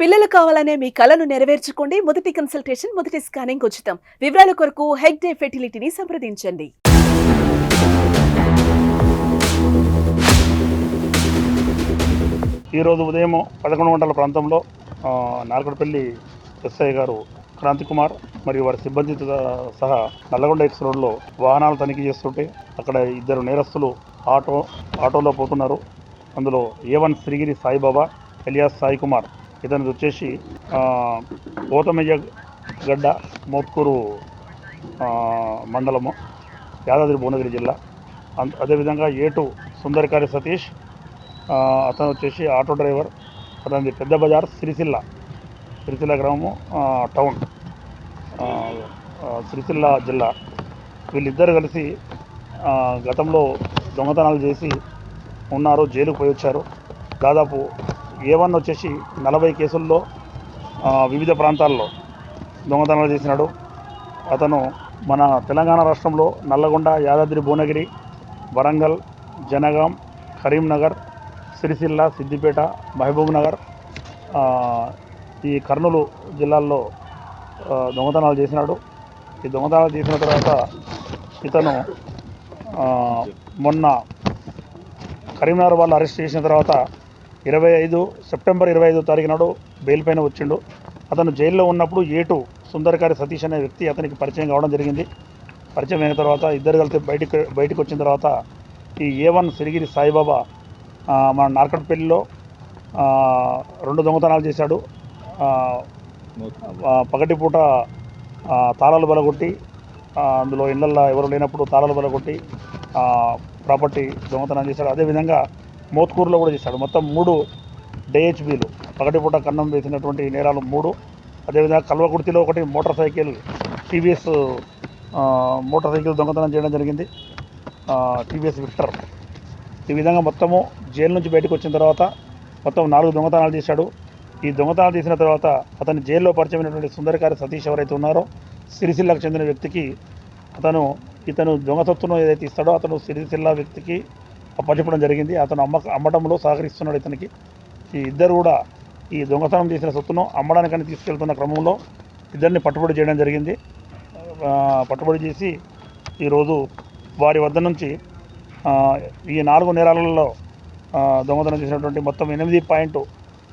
పిల్లలు కావాలనే మీ కలను నెరవేర్చుకోండి. మొదటి కన్సల్టేషన్ మొదటి స్కానింగ్ ఉచితం. వివరాల కొరకు హెగ్ డే ఫెర్టిలిటీని సంప్రదించండి. ఈరోజు ఉదయం పదకొండు గంటల ప్రాంతంలో ఆ, ఎస్ఐ గారు క్రాంతి కుమార్ మరియు వారి సిబ్బందితో సహా నల్లగొండ ఎక్స్ రోడ్లో వాహనాలు తనిఖీ చేస్తుంటే అక్కడ ఇద్దరు నేరస్తులు ఆటో ఆటోలో పోతున్నారు. అందులో A one Srigiri Saibaba alias Sai Kumar ఇతనిది వచ్చేసి ఆ, ఓతమయ్య గడ్డ మోత్కూరు మండలము యాదాద్రి భువనగిరి జిల్లా. అం- అదేవిధంగా ఏటు సుందరకారి సతీష్ అతను వచ్చేసి ఆటో డ్రైవర్ అతనిది పెద్ద బజార్ సిరిసిల్ల సిరిసిల్ల గ్రామము టౌన్ సిరిసిల్ల జిల్లా. వీళ్ళిద్దరు కలిసి గతంలో దొంగతనాలు చేసి ఉన్నారు జైలుకు పోయి వచ్చారు దాదాపు ఏ వన్ వచ్చేసి నలభై కేసుల్లో వివిధ ప్రాంతాల్లో దొంగతనాలు చేసినాడు. అతను మన తెలంగాణ రాష్ట్రంలో నల్లగొండ యాదాద్రి భువనగిరి వరంగల్ జనగాం కరీంనగర్ సిరిసిల్ల సిద్దిపేట మహబూబ్ నగర్ ఈ కర్నూలు జిల్లాల్లో దొంగతనాలు చేసినాడు. ఈ దొంగతనాలు చేసిన తర్వాత ఇతను మొన్న కరీంనగర్ వాళ్ళు అరెస్ట్ చేసిన తర్వాత ఇరవై ఐదు సెప్టెంబర్ ఇరవై ఐదో తారీఖు నాడు బెయిల్ పైన వచ్చిండు. అతను జైల్లో ఉన్నప్పుడు ఏటు సుందరకారి సతీష్ అనే వ్యక్తి అతనికి పరిచయం కావడం జరిగింది. పరిచయం అయిన తర్వాత ఇద్దరు కలిసి బయటికి బయటకు వచ్చిన తర్వాత ఈ ఏ వన్ సిరిగిరి సాయిబాబా మన నార్కట్పల్లిలో రెండు దొంగతనాలు చేశాడు. పగటిపూట తాళాలు బలగొట్టి అందులో ఇళ్ళల్లో ఎవరు లేనప్పుడు తాళాలు బలగొట్టి ప్రాపర్టీ దొంగతనం చేశాడు. అదేవిధంగా మోత్కూరులో కూడా చేశాడు. మొత్తం మూడు డిహెచ్బీలు. పగటిపూట కన్నం వేసినటువంటి నేరాలు మూడు. అదేవిధంగా కల్వకుర్తిలో ఒకటి motor cycle TVS motor cycle దొంగతనం చేయడం జరిగింది. TVS Victor. ఈ విధంగా మొత్తము జైలు నుంచి బయటకు వచ్చిన తర్వాత మొత్తం నాలుగు దొంగతనాలు చేశాడు. ఈ దొంగతనాలు చేసిన తర్వాత అతని జైల్లో పరిచయమైనటువంటి సుందరకారి సతీష్ ఎవరైతే ఉన్నారో సిరిసిల్లకు చెందిన వ్యక్తికి అతను ఇతను దొంగతత్వం ఏదైతే ఇస్తాడో అతను సిరిసిల్ల వ్యక్తికి అప్పచెప్పడం జరిగింది. అతను అమ్మ అమ్మటంలో సహకరిస్తున్నాడు ఇతనికి. ఈ ఇద్దరు కూడా ఈ దొంగతనం చేసిన సొత్తును అమ్మడానికని తీసుకెళ్తున్న క్రమంలో ఇద్దరిని పట్టుబడి చేయడం జరిగింది. పట్టుబడి చేసి ఈరోజు వారి వద్ద నుంచి ఈ నాలుగు నేరాలలో దొంగతనం చేసినటువంటి మొత్తం ఎనిమిది పాయింట్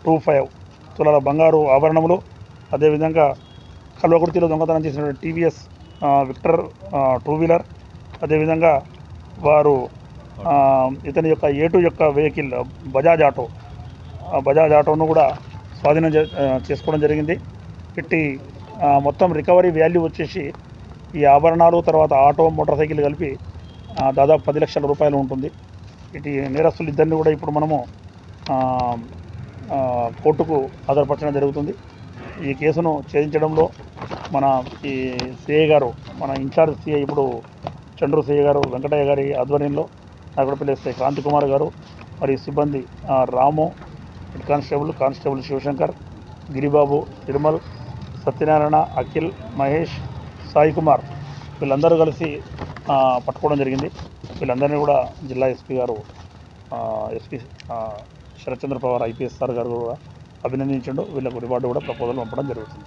టూ ఫైవ్ తులాల బంగారు ఆభరణములు అదేవిధంగా కల్వకుర్తిలో దొంగతనం చేసినటువంటి టీవీఎస్ విక్టర్ టూ వీలర్ అదేవిధంగా వారు ఇతని యొక్క ఏటు యొక్క వెహికల్ బజాజ్ ఆటో. బజాజ్ ఆటోను కూడా స్వాధీనం చేసుకోవడం జరిగింది. పెట్టి మొత్తం రికవరీ వాల్యూ వచ్చేసి ఈ ఆభరణాలు తర్వాత ఆటో మోటార్ సైకిల్ కలిపి దాదాపు పది లక్షల రూపాయలు ఉంటుంది. ఇటు నేరస్తులు ఇద్దరిని కూడా ఇప్పుడు మనము కోర్టుకు హాజరుపరచడం జరుగుతుంది. ఈ కేసును ఛేదించడంలో మన ఈ సిఐ గారు మన ఇన్ఛార్జ్ సిఐ ఇప్పుడు చంద్రు సిఐ గారు వెంకటయ్య గారి ఆధ్వర్యంలో నాగడపల్లి ఎస్ఐ క్రాంతి కుమార్ గారు మరియు సిబ్బంది Ramu head constable constable Shivashankar Giribabu Tirumal Satyanarayana Akhil Mahesh Sai Kumar వీళ్ళందరూ కలిసి పట్టుకోవడం జరిగింది. వీళ్ళందరినీ కూడా జిల్లా ఎస్పీ గారు SP Sharatchandra Pawar IPS sir గారు కూడా అభినందించండు. వీళ్ళకు రివార్డు కూడా ప్రపోజల్ పంపడం జరుగుతుంది.